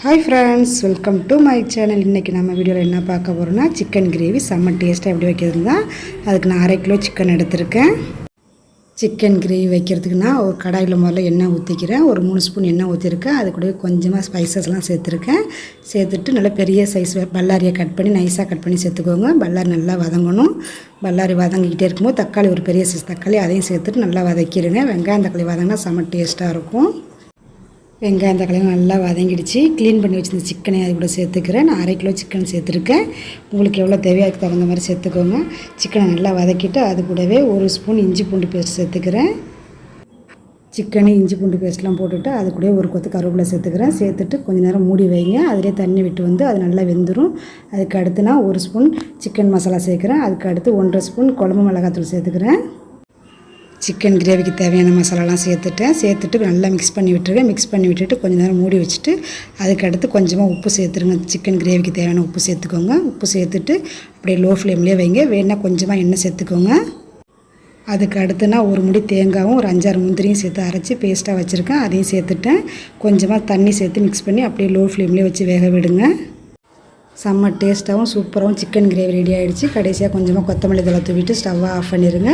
Hi friends welcome to my channel இன்றைக்கி நம்ம வீடியோவில் என்ன பார்க்க போகிறோம்னா சிக்கன் கிரேவி செம்ம டேஸ்ட்டாக எப்படி வைக்கிறது தான். அதுக்கு நான் அரை கிலோ சிக்கன் எடுத்திருக்கேன். சிக்கன் கிரேவி வைக்கிறதுக்குன்னா ஒரு கடாயில் முதல்ல எண்ணெய் ஊற்றிக்கிறேன் ஒரு மூணு ஸ்பூன் எண்ணெய் ஊற்றிருக்கேன் அது கூட கொஞ்சமாக ஸ்பைசஸ்லாம் சேர்த்துருக்கேன். சேர்த்துட்டு நல்லா பெரிய சைஸ் பல்லாரியை கட் பண்ணி நைஸாக கட் பண்ணி சேர்த்துக்கோங்க. பல்லாரி நல்லா வதங்கணும். பல்லாரி வதங்கிக்கிட்டே இருக்கும்போது தக்காளி ஒரு பெரிய சைஸ் தக்காளி அதையும் சேர்த்துட்டு நல்லா வதக்கிடுங்க. வெங்காயம் தக்காளி வதங்கினா செம்ம டேஸ்ட்டாக இருக்கும். வெங்காயம் தக்காளி நல்லா வதங்கிடுச்சு. க்ளீன் பண்ணி வச்சுருந்த சிக்கனை அது கூட சேர்த்துக்கிறேன். நான் அரை கிலோ சிக்கன் சேர்த்துருக்கேன். உங்களுக்கு எவ்வளோ தேவையோ அதுக்கு தகுந்த மாதிரி சேர்த்துக்கோங்க. சிக்கனை நல்லா வதக்கிட்டு அது கூடவே ஒரு ஸ்பூன் இஞ்சி பூண்டு பேஸ்ட் சேர்த்துக்கிறேன். சிக்கனு இஞ்சி பூண்டு பேஸ்ட்லாம் போட்டுவிட்டு அது கூட ஒரு கொத்து கருவேப்பிலை சேர்த்துக்கிறேன். சேர்த்துட்டு கொஞ்சம் நேரம் மூடி வைங்க. அதிலே தண்ணி விட்டு வந்து அது நல்லா வெந்துடும் அதுக்கு அடுத்து நான் ஒரு ஸ்பூன் சிக்கன் மசாலா சேர்க்குறேன். அதுக்கு அடுத்து ஒன்றரை ஸ்பூன் குழம்பு மிளகாத்தூள் சேர்த்துக்கிறேன். சிக்கன் கிரேவிக்கு தேவையான மசாலாலாம் சேர்த்துட்டேன். சேர்த்துட்டு நல்லா மிக்ஸ் பண்ணி விட்டுருவேன். மிக்ஸ் பண்ணி விட்டுட்டு கொஞ்ச நேரம் மூடி வச்சுட்டு அதுக்கடுத்து கொஞ்சமாக உப்பு சேர்த்துருங்க. சிக்கன் கிரேவிக்கு தேவையான உப்பு சேர்த்துக்கோங்க. உப்பு சேர்த்துட்டு அப்படியே லோ ஃப்ளேம்லேயே வைங்க. வேணால் கொஞ்சமாக எண்ணெய் சேர்த்துக்கோங்க. அதுக்கு அடுத்துனா ஒரு முடி தேங்காயும் ஒரு அஞ்சாறு முந்திரியும் சேர்த்து அரைச்சி பேஸ்ட்டாக வச்சுருக்கேன். அதையும் சேர்த்துட்டேன். கொஞ்சமாக தண்ணி சேர்த்து மிக்ஸ் பண்ணி அப்படியே லோ ஃப்ளேம்லேயே வச்சு வேக விடுங்க. செம்ம டேஸ்ட்டாகவும் சூப்பராகவும் சிக்கன் கிரேவி ரெடி ஆகிடுச்சு கடைசியாக கொஞ்சமாக கொத்தமல்லி தலை தூவிட்டு ஸ்டவ்வை ஆஃப் பண்ணிடுங்க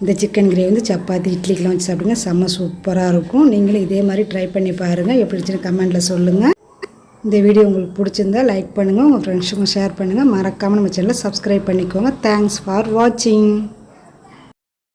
இந்த சிக்கன் கிரேவி வந்து சப்பாத்தி இட்லிக்கெலாம் வச்சு சாப்பிடுங்க. செம்ம சூப்பராக இருக்கும். நீங்களும் இதே மாதிரி ட்ரை பண்ணி பாருங்கள் எப்படி இருந்துச்சுன்னு கமெண்ட்டில் சொல்லுங்கள் இந்த வீடியோ உங்களுக்கு பிடிச்சிருந்தா லைக் பண்ணுங்கள் உங்கள் ஃப்ரெண்ட்ஸுக்கும் ஷேர் பண்ணுங்கள் மறக்காமல் நம்ம சேனலை சப்ஸ்கிரைப் பண்ணிக்கோங்க. தேங்க்ஸ் ஃபார் வாட்சிங்